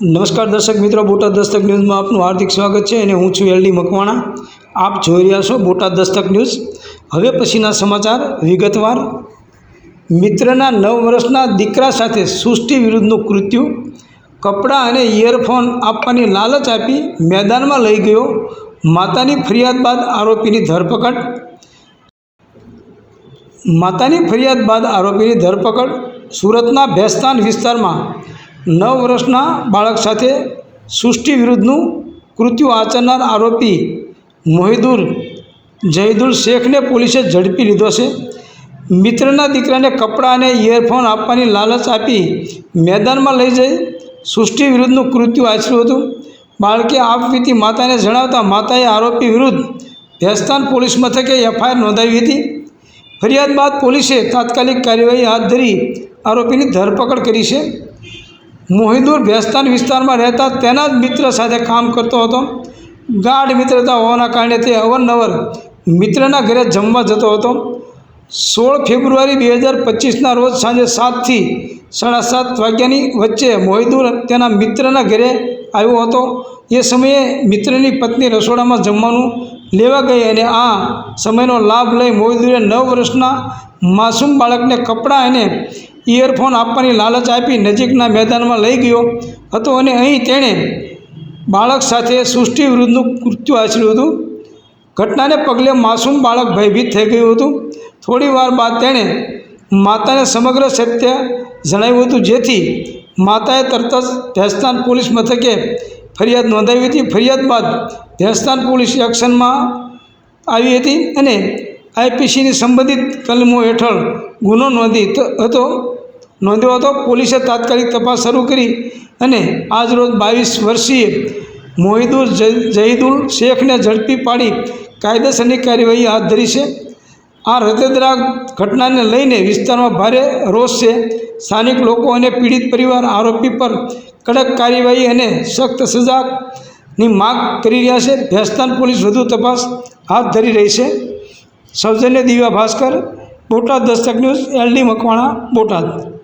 નમસ્કાર દર્શક મિત્રો, બોટાદ દસ્તક ન્યૂઝમાં આપનું હાર્દિક સ્વાગત છે અને હું છું એલડી મકવાણા. આપ જોઈ રહ્યા છો બોટાદ દસ્તક ન્યૂઝ. હવે પછીના સમાચાર વિગતવાર. મિત્રના નવ વર્ષના દીકરા સાથે સૃષ્ટિ વિરુદ્ધનું કૃત્યુ. કપડાં અને ઇયરફોન આપવાની લાલચ આપી મેદાનમાં લઈ ગયો. માતાની ફરિયાદ બાદ આરોપીની ધરપકડ. માતાની ફરિયાદ બાદ આરોપીની ધરપકડ. સુરતના ભેસ્તાન વિસ્તારમાં નવ વર્ષના બાળક સાથે સૃષ્ટિ વિરુદ્ધનું કૃત્યુ આચરનાર આરોપી મોહિદુર જહીદુલ શેખને પોલીસે ઝડપી લીધો છે. મિત્રના દીકરાને કપડાં અને ઇયરફોન આપવાની લાલચ આપી મેદાનમાં લઈ જઈ સૃષ્ટિ વિરુદ્ધનું કૃત્યુ આચર્યું હતું. બાળકે આપવીતી માતાને જણાવતા માતાએ આરોપી વિરુદ્ધ ભેસ્તાન પોલીસ મથકે એફઆઈઆર નોંધાવી હતી. ફરિયાદ બાદ પોલીસે તાત્કાલિક કાર્યવાહી હાથ ધરી આરોપીની ધરપકડ કરી છે. મોહિદુર ભેસ્તાન વિસ્તારમાં રહેતા તેના જ મિત્ર સાથે કામ કરતો હતો. ગાઢ મિત્રતા હોવાના કારણે તે અવારનવાર મિત્રના ઘરે જમવા જતો હતો. સોળ ફેબ્રુઆરી બે હજાર પચીસના રોજ સાંજે સાતથી સાડા સાત વાગ્યાની વચ્ચે મોહિદુર તેના મિત્રના ઘરે આવ્યો હતો. એ સમયે મિત્રની પત્ની રસોડામાં જમવાનું લેવા ગઈ અને આ સમયનો લાભ લઈ મોહિદુરે નવ વર્ષના માસૂમ બાળકને કપડાં અને ઇયરફોન આપવાની લાલચ આપી નજીકના મેદાનમાં લઈ ગયો હતો અને અહીં તેણે બાળક સાથે સૃષ્ટિ વિરુદ્ધનું કૃત્યુ આચર્યું હતું. ઘટનાને પગલે માસૂમ બાળક ભયભીત થઈ ગયું હતું. થોડી વાર બાદ તેણે માતાને સમગ્ર સત્ય જણાવ્યું હતું, જેથી માતાએ તરત જ ભેસ્તાન પોલીસ મથકે ફરિયાદ નોંધાવી હતી. ફરિયાદ બાદ ભેસ્તાન પોલીસ એક્શનમાં આવી હતી અને આઈપીસીની સંબંધિત કલમો હેઠળ ગુનો નોંધી હતો. નોંધ્યો હતો, પોલીસે તાત્કાલિક તપાસ શરૂ કરી અને આજરોજ બાવીસ વર્ષીય મોહિદુલ જહીદુલ શેખને ઝડપી પાડી કાયદેસરની કાર્યવાહી હાથ ધરી છે. આ હૃદયદ્રા ઘટનાને લઈને વિસ્તારમાં ભારે રોષ છે. સ્થાનિક લોકો અને પીડિત પરિવાર આરોપી પર કડક કાર્યવાહી અને સખ્ત સજાની માગ કરી રહ્યા છે. ભેસ્તાન પોલીસ વધુ તપાસ હાથ ધરી રહી છે. સૌજન્ય દિવ્યા ભાસ્કર, બોટાદ દસ્તક ન્યૂઝ, એલડી મકવાણા, બોટાદ.